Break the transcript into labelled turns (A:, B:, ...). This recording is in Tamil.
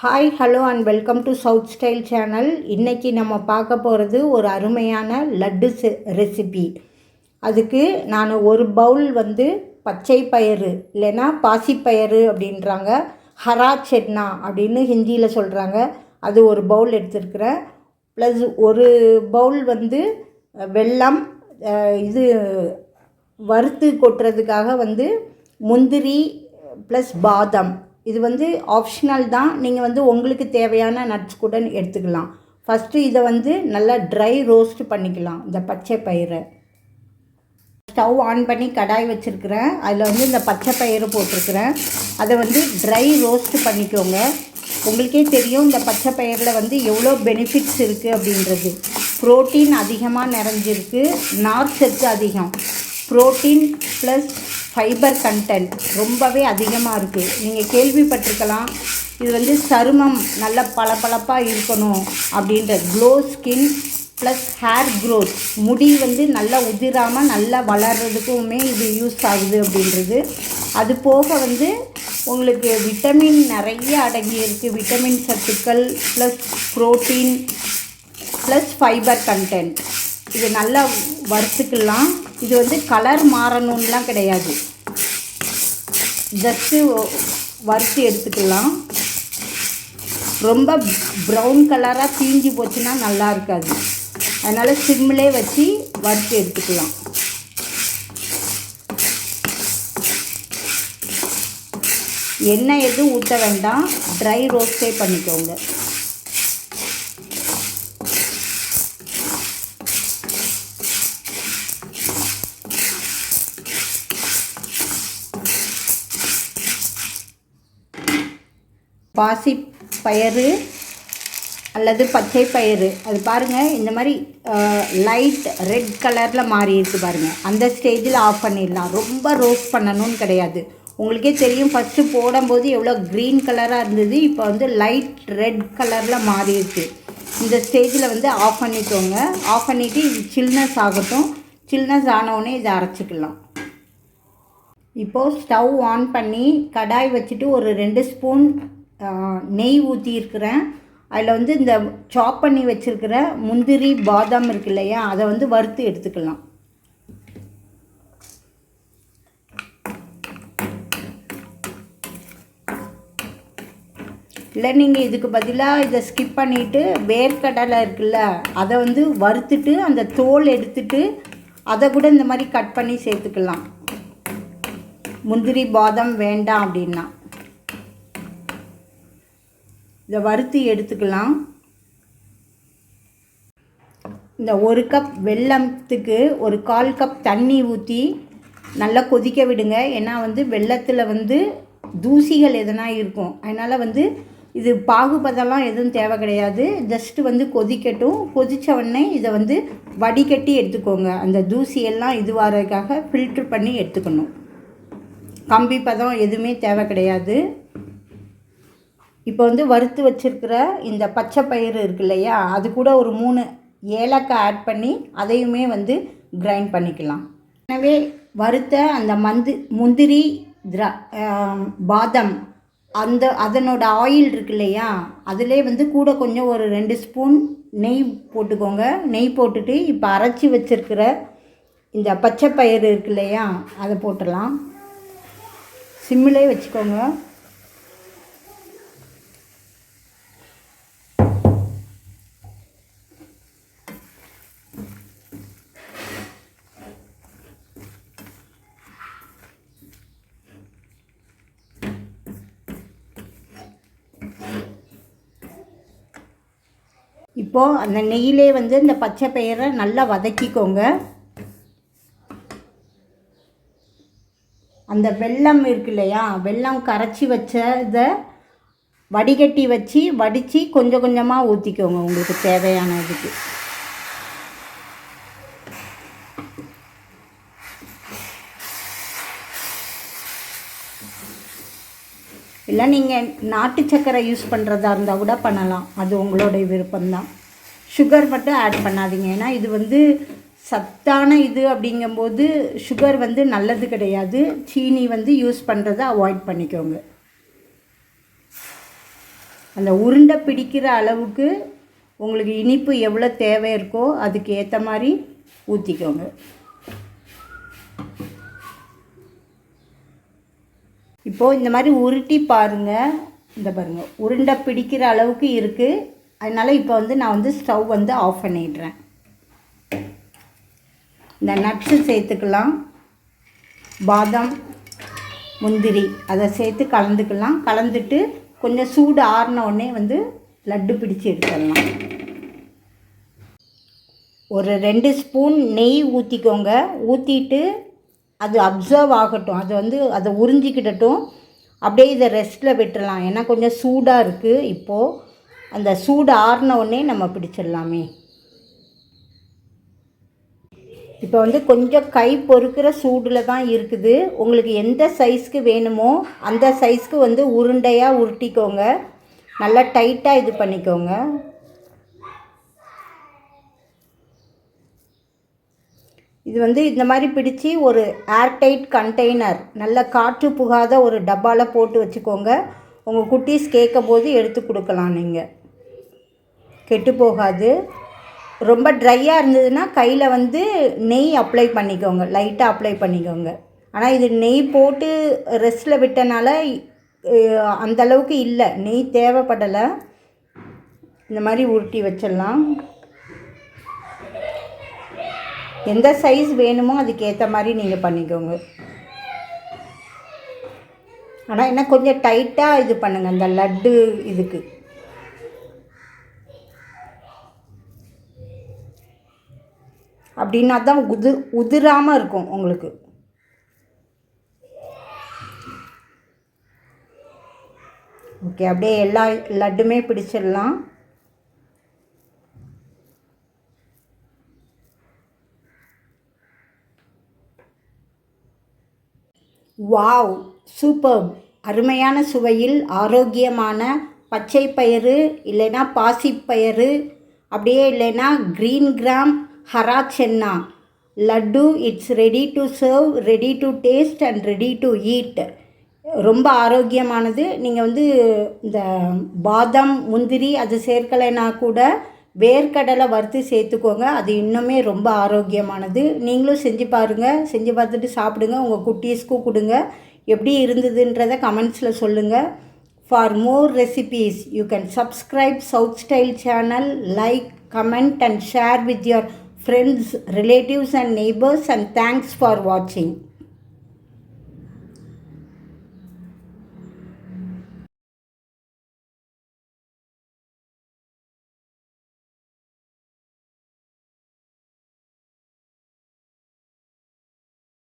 A: Hi hello and welcome to south style channel இன்றைக்கி நம்ம பார்க்க போகிறது ஒரு அருமையான லட்டு ரெசிபி அதுக்கு நான் ஒரு பவுல் வந்து பச்சை பயிறு இல்லைன்னா பாசிப்பயிறு அப்படின்றாங்க. ஹரா செட்னா அப்படின்னு ஹிந்தியில் சொல்கிறாங்க அது ஒரு பவுல் எடுத்துருக்குறேன். ப்ளஸ் ஒரு பவுல் வந்து வெல்லம் இது வறுத்து கொட்டுறதுக்காக வந்து முந்திரி ப்ளஸ் பாதம். இது வந்து ஆப்ஷனல் தான். நீங்கள் வந்து உங்களுக்கு தேவையான நட்ஸ் கூட எடுத்துக்கலாம். ஃபஸ்ட்டு இதை வந்து நல்லா ட்ரை ரோஸ்ட் பண்ணிக்கலாம். இந்த பச்சை பயிரை. ஸ்டவ் ஆன் பண்ணி கடாய் வச்சுருக்கிறேன். அதில் வந்து இந்த பச்சை பயிறு போட்டிருக்கிறேன். அதை வந்து ட்ரை ரோஸ்ட் பண்ணிக்கோங்க. உங்களுக்கே தெரியும் இந்த பச்சை பயிரில் வந்து எவ்வளோ பெனிஃபிட்ஸ் இருக்குது அப்படின்றது. புரோட்டீன் அதிகமாக நிறைஞ்சிருக்கு. நார் சத்து அதிகம். புரோட்டீன் ப்ளஸ் ஃபைபர் கண்டென்ட் ரொம்பவே அதிகமாக இருக்குது நீங்கள் கேள்விப்பட்டிருக்கலாம் இது வந்து சருமம் நல்ல பளபளப்பாக இருக்கணும் அப்படின்ற glow skin plus hair growth முடி வந்து நல்லா உதிராமல் நல்லா வளர்கிறதுக்குமே இது யூஸ் ஆகுது அப்படின்றது. அது போக வந்து உங்களுக்கு விட்டமின் நிறைய அடங்கி இருக்குது விட்டமின் சத்துக்கள் plus protein plus fibre content இது நல்லா வறுத்துக்கலாம். இது வந்து கலர் மாறணும்லாம் கிடையாது. ஜஸ்ட்டு வறுத்து எடுத்துக்கலாம். ரொம்ப ப்ரௌன் கலராக தீஞ்சு போச்சுன்னா நல்லா இருக்காது. அதனால் சிம்மிலே வச்சு வறுத்து எடுத்துக்கலாம். எண்ணெய் எதுவும் ஊற்ற வேண்டாம். ட்ரை ரோஸ்டே பண்ணிக்கோங்க. பாசி பயிறு அல்லது பச்சை பயிறு. அது பாருங்கள் இந்த மாதிரி லைட் ரெட் கலரில் மாறி பாருங்கள் அந்த ஸ்டேஜில் ஆஃப் பண்ணிடலாம். ரொம்ப ரோஸ்ட் பண்ணணும்னு கிடையாது. உங்களுக்கே தெரியும் ஃபஸ்ட்டு போடும்போது எவ்வளோ க்ரீன் கலராக இருந்தது இப்போ வந்து லைட் ரெட் கலரில் மாறி இந்த ஸ்டேஜில் வந்து ஆஃப் பண்ணிக்கோங்க. ஆஃப் பண்ணிவிட்டு இது சில்னஸ் ஆகட்டும். சில்னஸ் ஆனவுடனே இதை அரைச்சிக்கலாம். இப்போது ஸ்டவ் ஆன் பண்ணி கடாய் வச்சுட்டு ஒரு ரெண்டு ஸ்பூன் நெய் ஊற்றியிருக்கிறேன் அதில் வந்து இந்த சாப் பண்ணி வச்சுருக்கிற முந்திரி பாதாம் இருக்கு இல்லையா அதை வந்து வறுத்து எடுத்துக்கலாம். இல்லை நீங்கள் இதுக்கு பதிலாக இதை ஸ்கிப் பண்ணிவிட்டு வேர்க்கடலை இருக்குல்ல அதை வந்து வறுத்துட்டு அந்த தோல் எடுத்துட்டு அதை கூட இந்த மாதிரி கட் பண்ணி சேர்த்துக்கலாம். முந்திரி பாதாம் வேண்டாம் அப்படின்னா. இதை வறுத்து எடுத்துக்கலாம். இந்த ஒரு கப் வெல்லத்துக்கு ஒரு கால் கப் தண்ணி ஊற்றி நல்லா கொதிக்க விடுங்க. ஏன்னா வந்து வெள்ளத்தில் வந்து தூசிகள் எதனா இருக்கும். அதனால் வந்து இது பாகுபதெல்லாம் எதுவும் தேவை கிடையாது. ஜஸ்ட்டு வந்து கொதிக்கட்டும். கொதித்த உடனே இதை வந்து வடிகட்டி எடுத்துக்கோங்க. அந்த தூசியெல்லாம் இதுவாகிறதுக்காக ஃபில்ட்ரு பண்ணி எடுத்துக்கணும். கம்பி பதம் எதுவுமே தேவை கிடையாது. இப்போ வந்து வறுத்து வச்சிருக்கிற இந்த பச்சை பயிறு இருக்கு இல்லையா அது கூட ஒரு மூணு ஏலக்காய் ஆட் பண்ணி அதையுமே வந்து கிரைண்ட் பண்ணிக்கலாம். எனவே வறுத்த அந்த மந்து முந்திரி திரா பாதம் பாதாம் அந்த அதனோட ஆயில் இருக்கு இல்லையா அதிலே வந்து கூட கொஞ்சம் ஒரு ரெண்டு ஸ்பூன் நெய் போட்டுக்கோங்க. நெய் போட்டுட்டு இப்போ அரைச்சி வச்சிருக்கிற இந்த பச்சை பயிறு இருக்கு இல்லையா அதை போட்டுடலாம். சிம்மிலே வச்சுக்கோங்க. இப்போது அந்த நெய்யிலே வந்து இந்த பச்சை பயிரை நல்லா வதக்கிக்கோங்க. அந்த வெல்லம் இருக்கு இல்லையா வெல்லம் கரைச்சி வச்ச இதை வடிகட்டி வச்சு வடித்து கொஞ்சம் கொஞ்சமாக ஊற்றிக்கோங்க உங்களுக்கு தேவையான இதுக்கு. இல்லை நீங்கள் நாட்டு சக்கரை யூஸ் பண்ணுறதா இருந்தால் கூட பண்ணலாம். அது உங்களுடைய விருப்பம்தான். சுகர் மட்டும் ஆட் பண்ணாதீங்க. ஏன்னா இது வந்து சத்தான இது அப்படிங்கும்போது சுகர் வந்து நல்லது கிடையாது. சீனி வந்து யூஸ் பண்ணுறதை அவாய்ட் பண்ணிக்கோங்க. அந்த உருண்டை பிடிக்கிற அளவுக்கு உங்களுக்கு இனிப்பு எவ்வளோ தேவை இருக்கோ அதுக்கு ஏற்ற மாதிரி ஊற்றிக்கோங்க இப்போது இந்த மாதிரி உருட்டி பாருங்கள் இந்த பாருங்கள் உருண்டை பிடிக்கிற அளவுக்கு இருக்குது அதனால் இப்போ வந்து நான் வந்து ஸ்டவ் வந்து ஆஃப் பண்ணிடுறேன். இந்த நட்ஸு சேர்த்துக்கலாம். பாதாம் முந்திரி அதை சேர்த்து கலந்துக்கலாம். கலந்துட்டு கொஞ்சம் சூடு ஆறின உடனே வந்து லட்டு பிடிச்சு எடுத்துடலாம். ஒரு ரெண்டு ஸ்பூன் நெய் ஊற்றிக்கோங்க ஊற்றிட்டு அது அப்சர்வ் ஆகட்டும். அது வந்து அதை உறிஞ்சிக்கிடட்டும். அப்படியே இதை ரெஸ்ட்டில் விட்டுறலாம். ஏன்னா கொஞ்சம் சூடாக இருக்குது இப்போது அந்த சூடு ஆறின உடனே நம்ம பிடிச்சிடலாமே. இப்போ வந்து கொஞ்சம் கை பொறுக்கிற சூடில் தான் இருக்குது. உங்களுக்கு எந்த சைஸ்க்கு வேணுமோ அந்த சைஸ்க்கு வந்து உருண்டையாக உருட்டிக்கோங்க. நல்லா டைட்டாக இது பண்ணிக்கோங்க. இது வந்து இந்த மாதிரி பிடிச்சி ஒரு ஏர்டைட் கண்டெய்னர் நல்ல காற்று புகாத ஒரு டப்பாவில் போட்டு வச்சுக்கோங்க. உங்கள் குட்டீஸ் கேட்கும் போது எடுத்து கொடுக்கலாம் நீங்கள் கெட்டு போகாது ரொம்ப ட்ரையாக இருந்ததுன்னா கையில் வந்து நெய் அப்ளை பண்ணிக்கோங்க. லைட்டாக அப்ளை பண்ணிக்கோங்க. ஆனால் இது நெய் போட்டு ரெஸ்ட்டில் விட்டனால அந்தளவுக்கு அந்த அளவுக்கு இல்லை. நெய் தேவைப்படலை. இந்த மாதிரி உருட்டி வச்சிடலாம். எந்த சைஸ் வேணுமோ அதுக்கேற்ற மாதிரி நீங்கள் பண்ணிக்கோங்க. ஆனால் என்ன கொஞ்சம் டைட்டாக இது பண்ணுங்கள் அந்த லட்டு இதுக்கு. அப்படின்னா தான் உது உதிராமல் இருக்கும் உங்களுக்கு. ஓகே அப்படியே எல்லா லட்டுமே பிடிச்சிடலாம். வாவ் சூப்பர் அருமையான சுவையில் ஆரோக்கியமான பச்சை பயிறு இல்லைன்னா பாசிப்பயிறு அப்படியே இல்லைன்னா green gram hara chana laddu it's ready to serve ready to taste and ready to eat ரொம்ப ஆரோக்கியமானது. நீங்கள் வந்து இந்த பாதாம் முந்திரி அது சேர்க்கலைன்னா கூட வேர்க்கடலை வறுத்து சேர்த்துக்கோங்க. அது இன்னுமே ரொம்ப ஆரோக்கியமானது. நீங்களும் செஞ்சு பாருங்கள் செஞ்சு பார்த்துட்டு சாப்பிடுங்க. உங்கள் குட்டீஸ்க்கும் கொடுங்க. எப்படி இருந்ததுன்றதை கமெண்ட்ஸில் சொல்லுங்கள் for more recipes you can subscribe south style channel like comment and share with your friends, relatives and neighbors and thanks for watching.